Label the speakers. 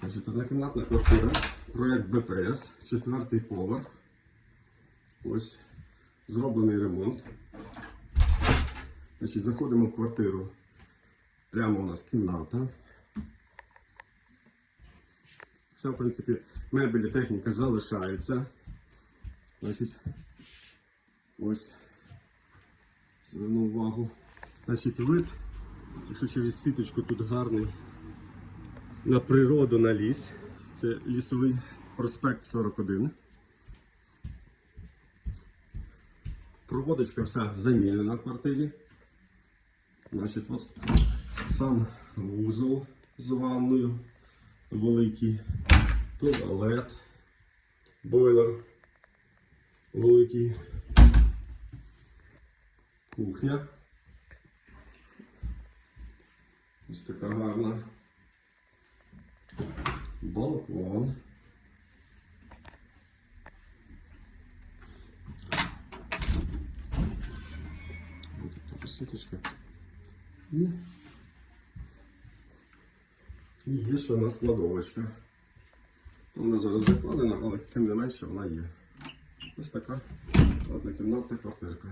Speaker 1: Значить, однокімнатна квартира, проєкт БПС, четвертий поверх. Ось зроблений ремонт. Значить, заходимо в квартиру. Прямо у нас кімната. Все, в принципі, мебелі, техніка залишається. Значить, ось зверну увагу. Значить, вид, якщо через сіточку тут гарний на природу на ліс. Це лісовий проспект 41. Проводочка вся замінена в квартирі. Значить, от сам вузол з ванною великий, туалет, бойлер великий, кухня. Ось така гарна. Балкон. Тут теж сіточка. І, і є ще у нас кладовочка. Вона зараз закладена, але тим не менше вона є. Ось така однокімнатна квартирка.